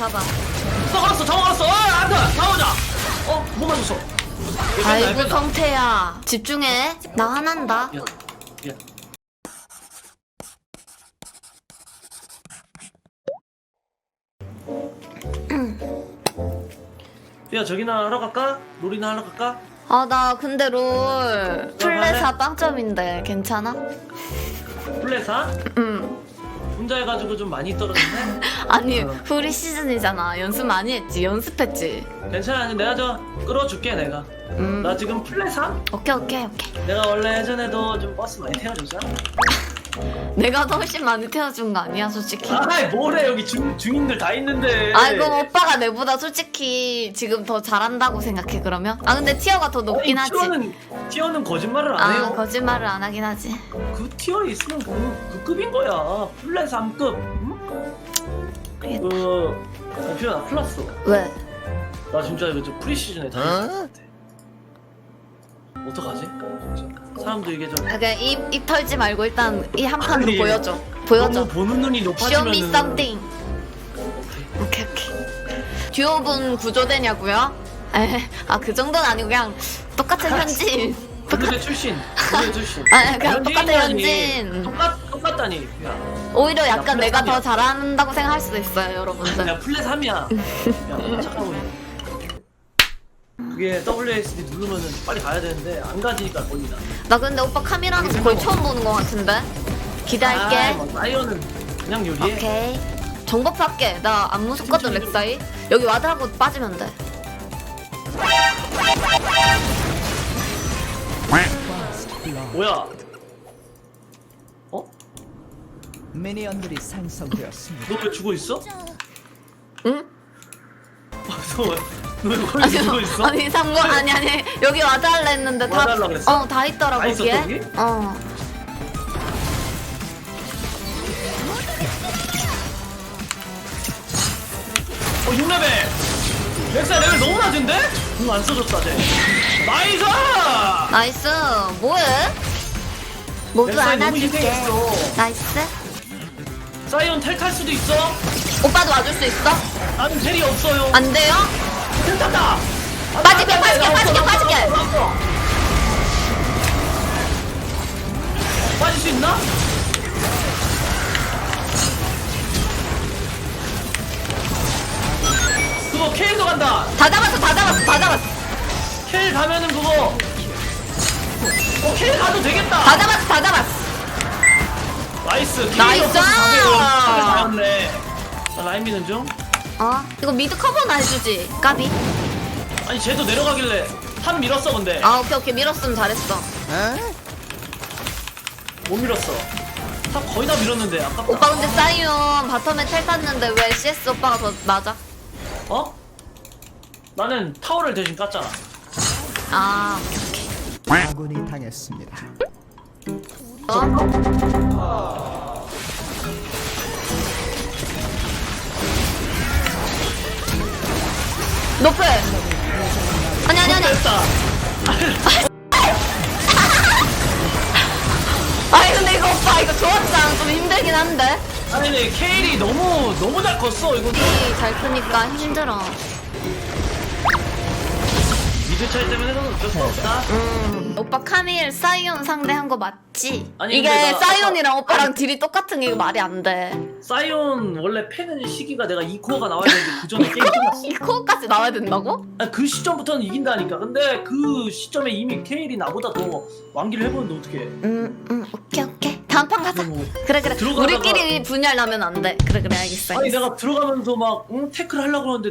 잡아. 또 걸었어 저 걸었어 어 안돼 싸우자 어 뭐 맞았어 아이고 성태야 집중해. 나 화난다. 미안 미안 야 저기나 하러 갈까? 롤이나 하러 갈까? 아 나 근데 롤 플레사 빵점인데 괜찮아? 플레사? 응. 혼자 해가지고 좀 많이 떨어졌네? 아니 어. 프리 시즌이잖아. 연습 많이 했지. 연습했지. 괜찮아 내가 저 끌어줄게 내가 음. 나 지금 플레사? 오케이 오케이 오케이. 내가 원래 예전에도 좀 버스 많이 태워줬잖아 내가 더 훨씬 많이 태워준 거 아니야 솔직히. 아이 뭐래 여기 중, 중인들 다 있는데 아이 그럼 오빠가 내보다 솔직히 지금 더 잘한다고 생각해 그러면? 아 근데 티어가 더 높긴 아니, 하지. 티어는, 티어는 거짓말을 안 아 해요 거짓말을 안 하긴 하지. 그 티어에 있으면 그, 그 급인 거야 플레 3급 응? 그래. 그 어 피야 나 큰일 났어 왜? 나 진짜 이거 좀 프리시즌에 다닐 것 같아 어떡하지? 사람도 이게 좀 아, 그냥 입, 입 털지 말고 일단 이 한 판으로 아니, 보여줘. 보여줘. 너무 보는 눈이 Show me something. 오케이 오케이. 듀오분 구조되냐고요? 에, 아그 정도는 아니고 그냥 똑같은 현진. 블루대 출신 블루대 출신 아, 그냥 현진이라니. 현진. 똑같, 똑같다니 야, 오히려 약간 야, 내가 더. 잘한다고 생각할 수도 있어요, 여러분들. 야 플레 3이야 야 착하고 있네 그게 WSD 누르면은 빨리 가야 되는데 안 가지니까 걸리다 나 근데 오빠 카미라는 거 거의 처음 보는 것 같은데. 기대할게. 아, 뭐, 사이언은 그냥 요리해 오케이. 정복 할게. 나 안 무섭거든 렉사이. 여기 와드하고 빠지면 돼. 뭐야 어? 미니언들이 생성되었습니다. 너 왜 죽어 있어? 응? 너 왜 거기 죽어 있어? 아니 상고 아니 아니 여기 와드 할라 했는데 하려고 그랬어? 어, 다 있더라 다 있었어, 거기에. 거기? 어. 어 6레벨 렉사 레벨 너무 낮은데? 궁안 써줬다 쟤 나이스! 나이스. 뭐해? 모두 너무 안아줄게. 희생했어 나이스. 사이언 텔탈 수도 있어 오빠도 와줄 수 있어? 나는 텔이 없어요 안 돼요? 아, 빠질게, 빠질게, 나, 빠질게, 빠질게. 빠질 수 있나? 그거 K도 간다 다 잡았어, 다 잡았어, 다 잡았어. K 가면은 그거 어 K 가도 되겠다 다 잡았어, 다 잡았어. 나이스 K 나이스! 없어서 잘했네 나 라인 미는 중 어? 이거 미드 커버나 해주지. 까비. 아니 쟤도 내려가길래 한 밀었어 근데 아, 오케이, 오케이. 밀었으면 잘했어. 못 밀었어 다 거의 다 밀었는데 아깝다 오빠 근데 사이온 바텀에 텔 탔는데 왜 CS 오빠가 더 맞아? 어? 나는 타워를 대신 깠잖아 아, 오케이, 오케이. 아군이 당했습니다. 어? 노플. 아니, 아니, 아니. 됐다 아니, 근데 이거 오빠, 이거 조합장 좀 힘들긴 한데. 아니 근데 케일이 너무 너무 잘 컸어 이거 이 잘 크니까 힘들어. 미드 차이 때문에는 어쩔 수 없다 음. 오빠 카밀 사이온 상대한 거 맞지? 아니, 이게 근데 나 사이온이랑 오빠랑 딜이 똑같은 게 이거 말이 안 돼. 사이온 원래 패는 시기가 내가 2코어가 나와야 되는데 그 전에 게임 끝났어 이 코어까지 나와야 된다고? 아니, 그 시점부터는 이긴다니까 근데 그 시점에 이미 케일이 나보다 더 완기를 해보는데 어떻게 음, 음, 오케이, 오케이. 다음 판 가자. 뭐. 그래, 그래. 들어가다가- 우리끼리 분열 나면 안 돼. 그래, 그래, 알겠어. 아니 알겠어. 내가 들어가면서 막 응, 태클 하려고 하는데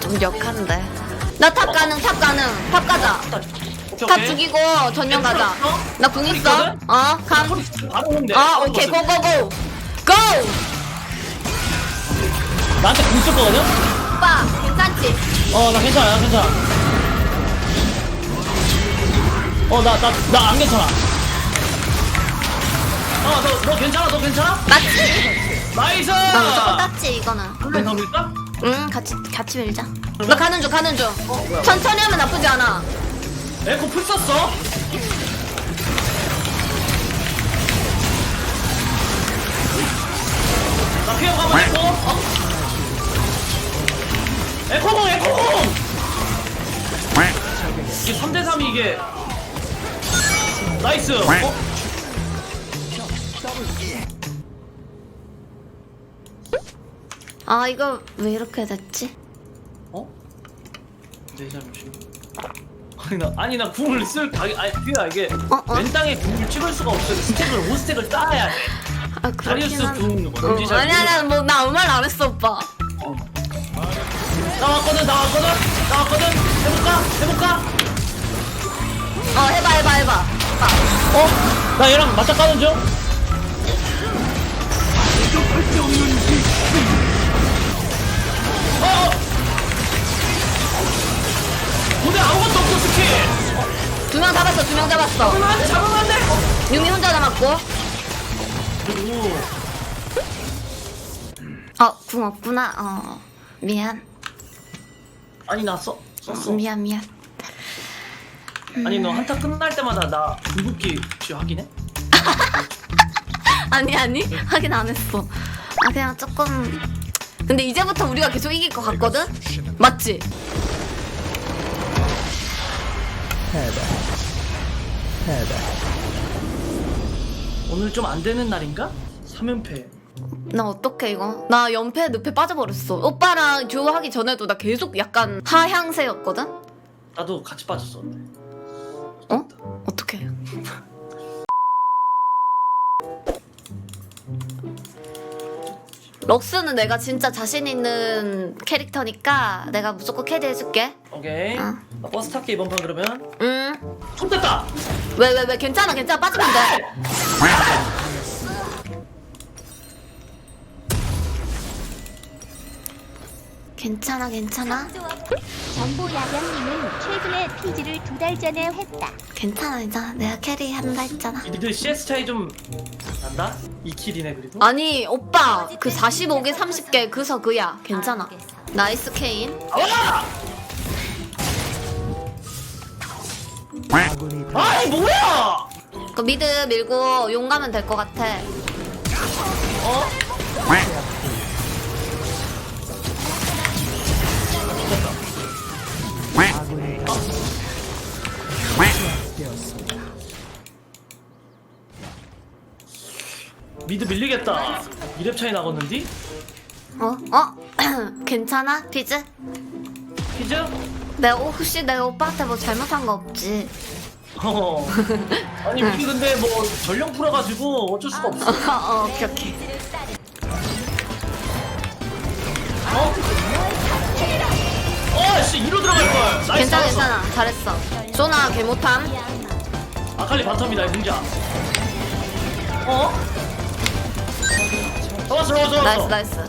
좀 역한데. 나 탑 가능, 탑 가능. 탑 가자. 오케이 탑 오케이 죽이고 전령 가자. 어? 나궁 있어. 있거든? 어, 감. 바로 오는데 어, 오케이, 고고고. 고! 나한테 궁 썼거든요? 오빠, 괜찮지? 어 나 괜찮아 나 괜찮아 어 나 나 나 안 괜찮아 어 너 너 괜찮아 너 괜찮아? 맞지? 나이스 나 무조건 땄지, 이거는. 한번 더 밀까? 응, 같이, 같이 밀자. 나 가는 중, 가는 중. 어 뭐야 천천히 하면 나쁘지 않아. 에코 풀 썼어? 나 피해 가면 됐고 어? 에코공 에코공 이게 3대3이 이게 나이스 어? 아 이거 왜 이렇게 됐지? 어? 내 잘못이 아니 나 아니 나 궁을 쓸 가게 아니 그게 이게 어, 어? 왼 땅에 궁을 찍을 수가 없어 스택을 5스택을 쌓아야 돼 아 다리우스 한. 궁 어, 뭔지 잘 아니 아니 뭐나 아무 말 안 했어 오빠. 나왔거든 나왔거든 나왔거든 해볼까 해볼까 어 해봐 해봐 해봐. 해봐. 어? 나 얘랑 맞짱 까는 중 어! 근데 아무것도 없어 스킬 두 명 잡았어 두 명 잡았어. 잡으면 안 돼 잡으면 안돼 유미 혼자 남았고. 그리고 어궁 없구나. 어 미안 아니 나 써, 썼어 미안 미안. 아니 너 한타 끝날 때마다 나 궁극기 혹시 확인해? 아니 아니 하긴 안 했어. 아 그냥 조금. 근데 이제부터 우리가 계속 이길 것 같거든? 맞지? 패배. 패배. 오늘 좀 안 되는 날인가? 3연패 나 어떡해 이거? 나 연패 늪에 빠져버렸어. 오빠랑 듀오 하기 전에도 나 계속 약간 하향세였거든? 나도 같이 빠졌어 어? 어떡해? 럭스는 내가 진짜 자신 있는 캐릭터니까 내가 무조건 캐리해줄게. 오케이 어. 나 버스 탈게 이번 판 그러면 응. 손 뗐다 왜 왜 왜 괜찮아 괜찮아 빠지면 돼. 괜찮아 괜찮아 정보 야경님은 최근에 피지를 두 달 전에 했다. 괜찮아 괜찮아 내가 캐리 한다 했잖아. 니들 CS 차이 좀 난다? 2킬이네 그리고 아니 오빠 그 45개 30개 그서 그야 괜찮아. 나이스 케인. 아이 뭐야! 그 미드 밀고 용 가면 될 것 같아. 어? 미드 밀리겠다 2렙 차이 나겠는디? 어? 어? 괜찮아 피즈? 피즈? 내가 오- 혹시 내가 오빠한테 뭐 잘못한 거 없지? 어 아니 우리 근데 뭐 전령 풀어가지고 어쩔 수가 없어 어 오케이 오케이. 어? 어, 씨, 이로 들어갈걸. 나이스. 괜찮아 잡았어. 괜찮아 잘했어. 조나 개 못함. 아칼리 바텀이다, 이 공자. 어? 잡았어, 잡았어, 나이스 잡았어. 나이스.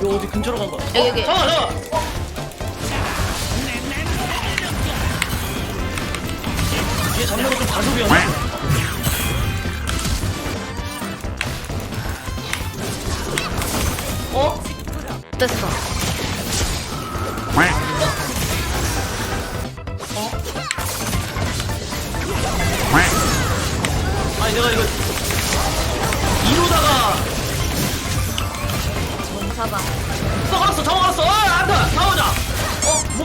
이거 어디 근처로 간 거야? 여기, 여기. 어, 잡아, 잡아. 어. 얘 잡는 거좀 가속이었네. 어? 됐어. 아니, 내가 이거.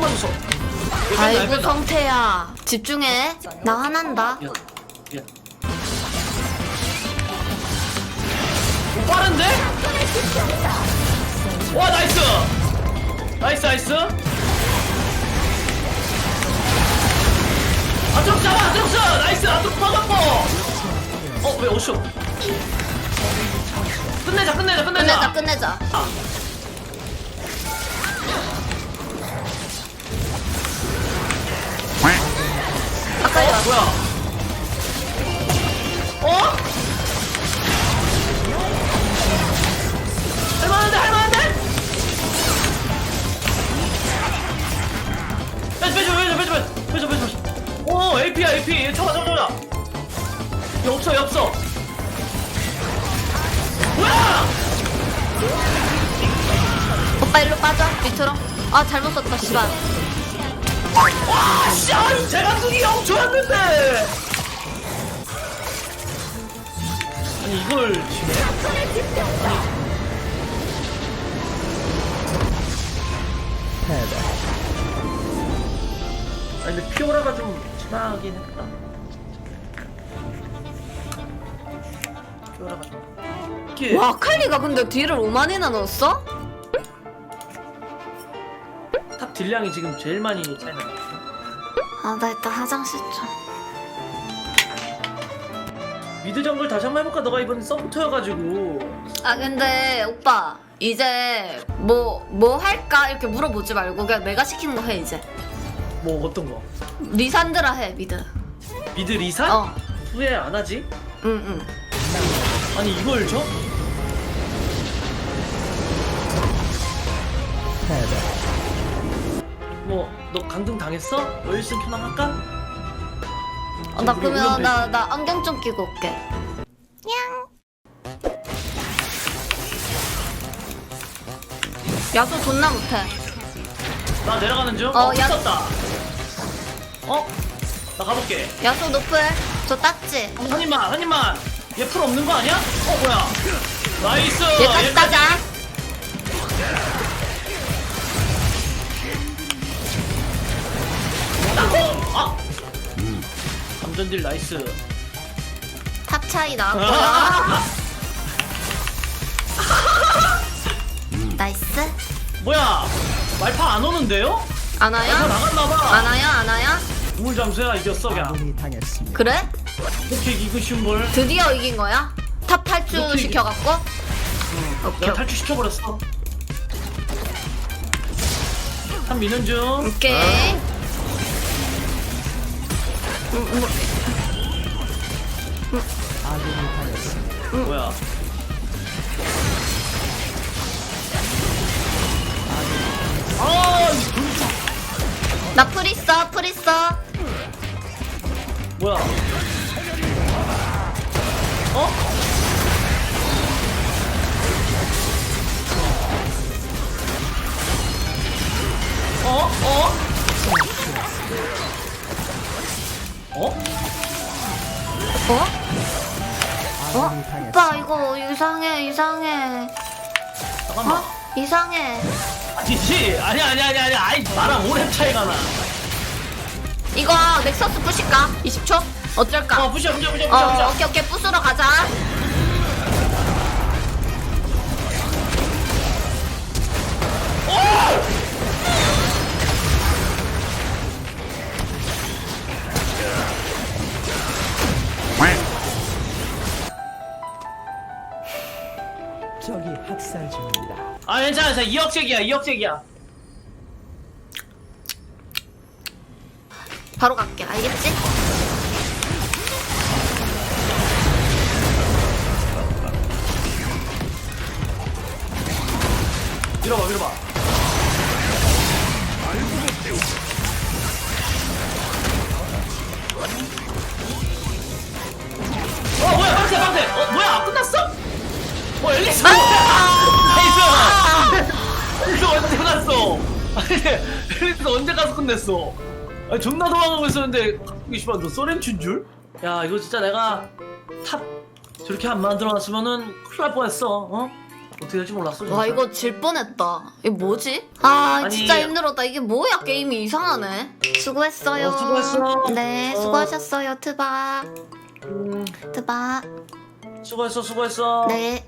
얘 아이고. 성태야 집중해. 나 화난다. 미안. 미안. 오, 빠른데? 와, 나이스! 나이스, 나이스! 아트록스 잡아, 아트록스! 나이스, 아트록스 빠졌고! 어, 왜 어쇼? 끝내자, 끝내자, 끝내자! 끝내자 끝내자. 아 뭐야? 어? 할만한데, 할만한데? 빼줘, 빼줘, 빼줘, 빼줘, 빼줘, 빼줘, 빼줘. 오, AP야, AP. 쳐봐, 쳐봐, 쳐봐. 얘 없어, 얘. 뭐야? 오빠 일로 빠져 밑으로. 아 잘못 썼다 씨발. 아, 와, 씨, 아유, 제가 눈이 영 좋았는데! 아니, 이걸 지금. 패배. 아니, 근데 피오라가 좀 심하긴 했다. 피오라가 좀. 와칼리가 근데 뒤를 오만이나 넣었어? 딜량이 지금 제일 많이 차이 나요. 아 나 일단 화장실 좀 미드 정글 다시 한번 해볼까? 너가 이번 서브터여가지고 아 근데 오빠 이제 뭐 뭐 할까 이렇게 물어보지 말고 그냥 내가 시키는 거 해 이제 뭐 어떤 거? 리산드라 해 미드 미드 리산? 어응응 후회 안 하지? 응. 아니 이걸 줘? 뭐 너 강등 당했어? 너 1승 켜나 할까? 어, 나 그러면 나 나 안경 좀 끼고 올게 야수 존나 못해 나 내려가는 중. 어, 어, 야- 야. 어? 나 가볼게. 야수 노플 저 땄지 어, 한 입만, 한 입만. 얘 풀 없는 거 아니야? 어, 뭐야? 나이스. 얘까지 따자 아. 감전딜 나이스. 탑 차이 나왔고요 나이스 뭐야? 말파 안 오는데요? 안 말파 와요? 나갔나봐. 안 와요? 안 와요? 우물 잠수야 이겼어 그냥. 당했습니다. 그래? 이거 쉬운 걸. 드디어 이긴 거야? 탑 탈주 이렇게 시켜갖고? 오케이 내가 탈출 시켜버렸어. 한 미는 중. 오케이 음, 뭐야? 아, 이 돈- 나풀 있어 풀 있어 뭐야? 어? 어? 어? 어? 어? 어? 아군이 당했습니다. 오빠 이거 이상해 이상해 잠깐만. 어? 이상해 아니지. 아니 아니 아니 아니. 아이 나랑 오랩 차이가 나. 이거 넥서스 푸실까? 20초? 어쩔까? 어, 부셔 부셔 부셔 부셔 어, 부셔. 오케이 오케이 부수러 가자 적 아 괜찮아 괜찮아. 2억씩이야 2억씩이야. 바로 갈게 알겠지? 밀어봐 밀어봐. 가서 끝냈어? 아니 존나 도망가고 있었는데 이게 씨발 너 소렌춘 줄? 야 이거 진짜 내가 탑 저렇게 안 만들어놨으면은 큰일 날 뻔했어 어? 어떻게 될지 몰랐어 와 진짜. 이거 질 뻔했다 이게 뭐지? 아 아니- 진짜 힘들었다 이게 뭐야 게임이 이상하네 수고했어요 어, 수고했어. 네 어. 수고하셨어요 트바 음, 트바 수고했어 수고했어 네